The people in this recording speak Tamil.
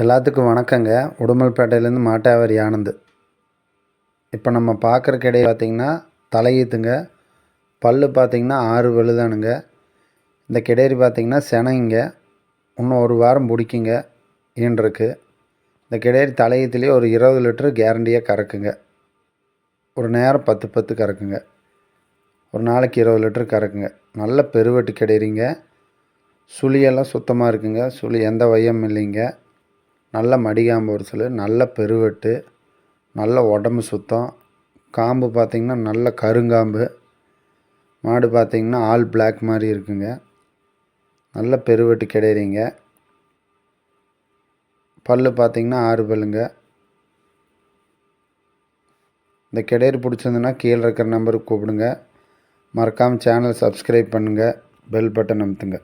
எல்லாத்துக்கும் வணக்கங்க. உடுமல்பேட்டையிலேருந்து மாட்டாவாரி ஆனந்த். இப்போ நம்ம பார்க்குற கிடையாது பார்த்திங்கன்னா தலையீத்துங்க. பல்லு பார்த்திங்கன்னா ஆறு வெளுதானுங்க இந்த கிடேரி பார்த்திங்கன்னா செனைங்க. இன்னும் ஒரு வாரம் பிடிக்குங்க ஈன்றிருக்கு இந்த கிடேரி தலையீத்துலேயே ஒரு இருபது லிட்டரு கேரண்டியாக கறக்குங்க. ஒரு நேரம் பத்து பத்து கறக்குங்க. ஒரு நாளைக்கு இருபது லிட்டரு கறக்குங்க. நல்ல பெருவெட்டு கிடையிறீங்க. சுழியெல்லாம் சுத்தமாக இருக்குங்க. சுழி எந்த வையம் இல்லைங்க. நல்ல மடிகாம்பு ஒரு சில நல்ல பெருவெட்டு நல்ல உடம்பு சுத்தம். காம்பு பார்த்திங்கன்னா நல்ல கருங்காம்பு. மாடு பார்த்திங்கன்னா ஆல் பிளாக் மாதிரி இருக்குங்க. நல்ல பெருவெட்டு கிடையிறீங்க. பல்லு பார்த்திங்கன்னா ஆறு பல்லுங்க. இந்த கிடையர் பிடிச்சிருந்துன்னா கீழே இருக்கிற நம்பருக்கு கூப்பிடுங்க. மறக்காமல் சேனல் சப்ஸ்கிரைப் பண்ணுங்கள் பெல் பட்டன் அமுத்துங்க.